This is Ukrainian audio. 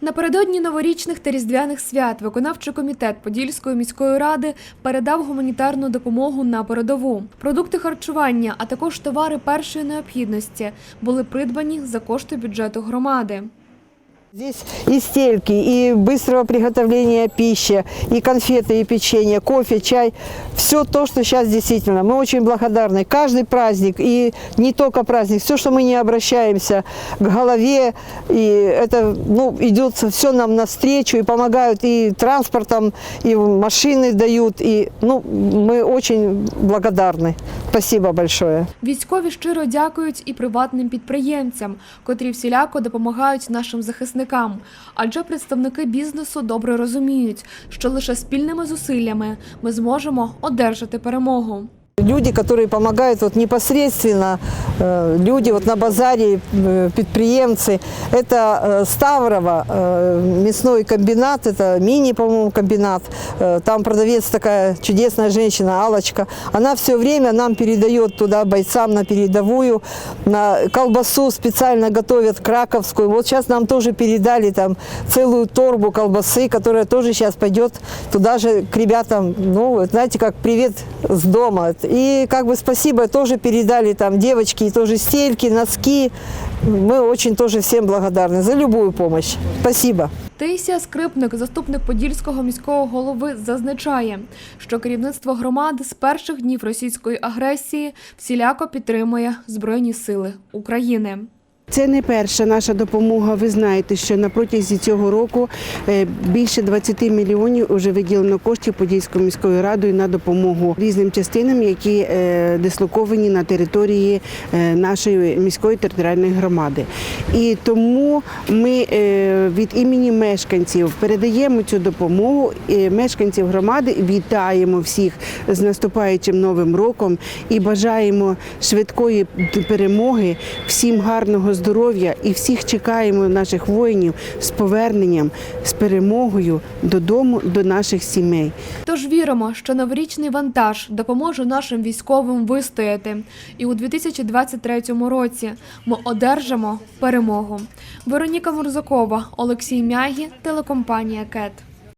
Напередодні новорічних та різдвяних свят виконавчий комітет Подільської міської ради передав гуманітарну допомогу на передову. Продукти харчування, а також товари першої необхідності були придбані за кошти бюджету громади. Здесь и стельки, и быстрого приготовления пищи, и конфеты, и печенье, кофе, чай. Все то, что сейчас действительно. Мы очень благодарны. Каждый праздник, и не только праздник, все, что мы не обращаемся к голове, и это ну, идет все нам навстречу, и помогают и транспортом, и машины дают. И, ну, мы очень благодарны. Спасибо большое. Військові щиро дякують і приватним підприємцям, котрі всіляко допомагають нашим захисникам. Адже представники бізнесу добре розуміють, що лише спільними зусиллями ми зможемо одержати перемогу. Люди, которые помогают вот непосредственно, э, люди вот на базаре, э, предприемцы, это э, Ставрово, мясной комбинат, это мини, по-моему, комбинат. Там продавец такая чудесная женщина, Алочка. Она все время нам передает туда бойцам на передовую, на колбасу специально готовят краковскую. Вот сейчас нам тоже передали там целую торбу колбасы, которая тоже сейчас пойдет туда же к ребятам, ну, знаете, как привет с дома. И как бы спасибо тоже передали там девочки, и тоже стельки, носки. Мы очень тоже всем благодарны за любую помощь. Спасибо. Таїсія Скрипник, заступник Подільського міського голови, зазначає, що керівництво громади з перших днів російської агресії всіляко підтримує Збройні сили України. Це не перша наша допомога. Ви знаєте, що на протязі цього року е, більше 20 мільйонів вже виділено коштів Подільською міською радою на допомогу різним частинам, які е, дислоковані на території е, нашої міської територіальної громади. І тому ми від імені мешканців передаємо цю допомогу. Мешканців громади вітаємо всіх з наступаючим новим роком і бажаємо швидкої перемоги, всім гарного здоров'я і всіх чекаємо наших воїнів з поверненням, з перемогою додому до наших сімей. Тож віримо, що новорічний вантаж допоможе нашим військовим вистояти. І у 2023 році ми одержимо перемогу. Вероніка Мурзакова, Олексій Мягі, телекомпанія КЕТ.